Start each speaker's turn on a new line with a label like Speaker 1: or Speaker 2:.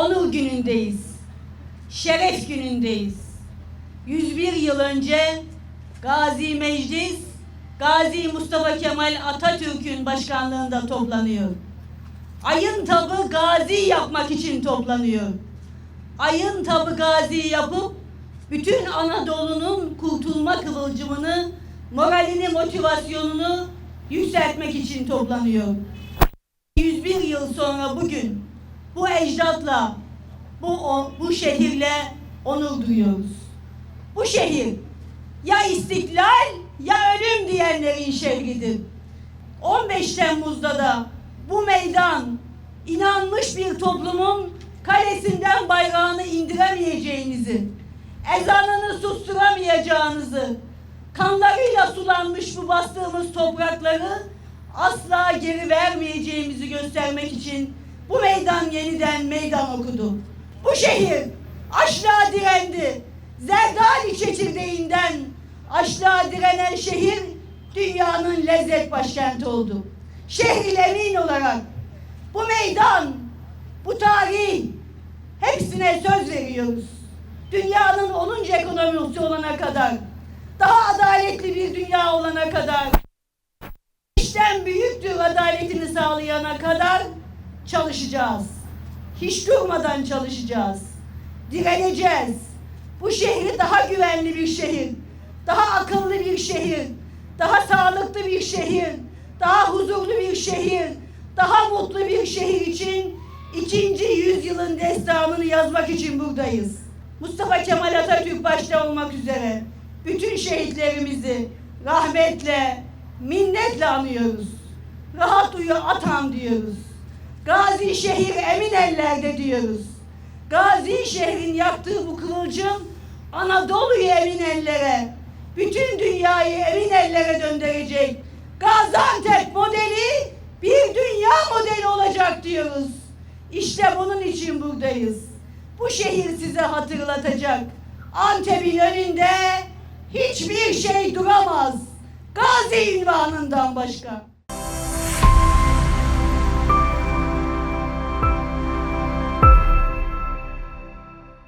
Speaker 1: onur günündeyiz. Şeref günündeyiz. 101 yıl önce Gazi Meclis, Gazi Mustafa Kemal Atatürk'ün başkanlığında toplanıyor. Ayın tabı gazi yapmak için toplanıyor. Ayın tabı gazi yapıp bütün Anadolu'nun kurtulma kıvılcımını, moralini, motivasyonunu yükseltmek için toplanıyor. 101 yıl sonra bugün bu ecdatla, bu bu şehirle onur duyuyoruz. Bu şehir ya istiklal ya ölüm diyenlerin şehridir. 15 Temmuz'da da bu meydan inanmış bir toplumun kalesinden bayrağını indiremeyeceğinizi, ezanını susturamayacağınızı, kanlarıyla sulanmış bu bastığımız toprakları asla geri vermeyeceğimizi göstermek için bu meydan yeniden meydan okudu. Bu şehir açlığa direndi. Zerdali çekirdeğinden açlığa direnen şehir dünyanın lezzet başkenti oldu. Şehri emin olarak bu meydan, bu tarih hepsine söz veriyoruz. Dünyanın 10. ekonomisi olana kadar, daha adaletli bir dünya olana kadar, işten büyüktür adaletini sağlayana kadar çalışacağız. Hiç durmadan çalışacağız. Direneceğiz. Bu şehri daha güvenli bir şehir, daha akıllı bir şehir, daha sağlıklı bir şehir, daha huzurlu bir şehir, daha mutlu bir şehir için ikinci yüzyılın destanını yazmak için buradayız. Mustafa Kemal Atatürk başta olmak üzere bütün şehitlerimizi rahmetle, minnetle anıyoruz. Rahat uyu atam diyoruz. Gazi şehir emin ellerde diyoruz. Gazi şehrin yaktığı bu kıvılcım Anadolu'yu emin ellere, bütün dünyayı emin ellere döndürecek. Gaziantep modeli bir dünya modeli olacak diyoruz. İşte bunun için buradayız. Bu şehir size hatırlatacak. Antep'in önünde hiçbir şey duramaz. Gazi ünvanından başka.